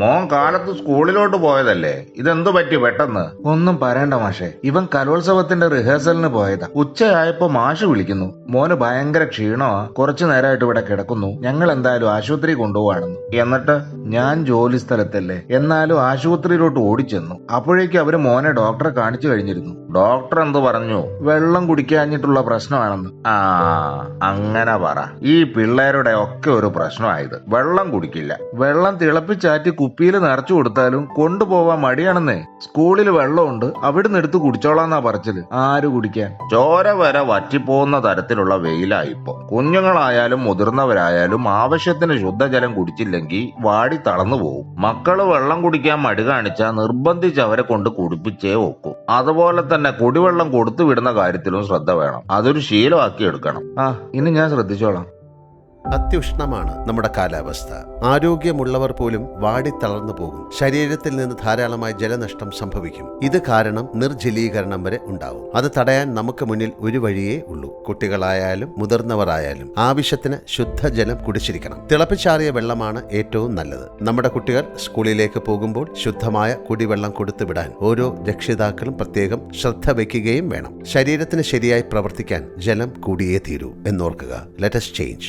മോൻ കാലത്ത് സ്കൂളിലോട്ട് പോയതല്ലേ ഇതെന്തു പറ്റി പെട്ടെന്ന് ഒന്നും പറയണ്ട മാഷെ ഇവൻ കലോത്സവത്തിന്റെ റിഹേഴ്സലിന് പോയതാ ഉച്ചയായപ്പോ മാഷ് വിളിക്കുന്നു മോന് ഭയങ്കര ക്ഷീണമാ കുറച്ചു നേരമായിട്ട് ഇവിടെ കിടക്കുന്നു ഞങ്ങൾ എന്തായാലും ആശുപത്രി കൊണ്ടുപോവാണെന്ന് എന്നിട്ട് ഞാൻ ജോലി സ്ഥലത്തല്ലേ എന്നാലും ആശുപത്രിയിലോട്ട് ഓടിച്ചെന്നു അപ്പോഴേക്കും അവര് മോനെ ഡോക്ടറെ കാണിച്ചു കഴിഞ്ഞിരുന്നു ഡോക്ടർ എന്ത് പറഞ്ഞു വെള്ളം കുടിക്കാഞ്ഞിട്ടുള്ള പ്രശ്നമാണെന്ന് ആ അങ്ങനെ പറ ഈ പിള്ളേരുടെ ഒക്കെ ഒരു പ്രശ്നമായത് വെള്ളം കുടിക്കില്ല വെള്ളം തിളപ്പിച്ചാറ്റി കുപ്പിയിൽ നിറച്ചു കൊടുത്താലും കൊണ്ടുപോവാൻ മടിയാണെന്നേ സ്കൂളിൽ വെള്ളമുണ്ട് അവിടുന്ന് എടുത്ത് കുടിച്ചോളാന്നാ പറച്ചത് ആര് കുടിക്കാൻ ചോര വരെ വറ്റിപ്പോകുന്ന തരത്തിലുള്ള വെയിലായിപ്പോ കുഞ്ഞുങ്ങളായാലും മുതിർന്നവരായാലും ആവശ്യത്തിന് ശുദ്ധജലം കുടിച്ചില്ലെങ്കിൽ വാടി തളർന്നു പോകും മക്കള് വെള്ളം കുടിക്കാൻ മടി കാണിച്ചാൽ നിർബന്ധിച്ച് അവരെ കൊണ്ട് കുടിപ്പിച്ചേ ഒക്കും അതുപോലെ തന്നെ തന്നെ കുടിവെള്ളം കൊടുത്തു വിടുന്ന കാര്യത്തിലും ശ്രദ്ധ വേണം അതൊരു ശീലമാക്കി എടുക്കണം ആ ഇനി ഞാൻ ശ്രദ്ധിച്ചോളാം അത്യുഷ്ണമാണ് നമ്മുടെ കാലാവസ്ഥ ആരോഗ്യമുള്ളവർ പോലും വാടിത്തളർന്നു പോകും ശരീരത്തിൽ നിന്ന് ധാരാളമായി ജലനഷ്ടം സംഭവിക്കും ഇത് കാരണം നിർജലീകരണം വരെ ഉണ്ടാവും അത് തടയാൻ നമുക്ക് മുന്നിൽ ഒരു വഴിയേ ഉള്ളൂ കുട്ടികളായാലും മുതിർന്നവരായാലും ആവശ്യത്തിന് ശുദ്ധജലം കുടിച്ചിരിക്കണം തിളപ്പിച്ചാറിയ വെള്ളമാണ് ഏറ്റവും നല്ലത് നമ്മുടെ കുട്ടികൾ സ്കൂളിലേക്ക് പോകുമ്പോൾ ശുദ്ധമായ കുടിവെള്ളം കൊടുത്തു വിടാൻ ഓരോ രക്ഷിതാക്കളും പ്രത്യേകം ശ്രദ്ധ വയ്ക്കുകയും വേണം ശരീരത്തിന് ശരിയായി പ്രവർത്തിക്കാൻ ജലം കൂടിയേ തീരൂ എന്നോർക്കുക let's change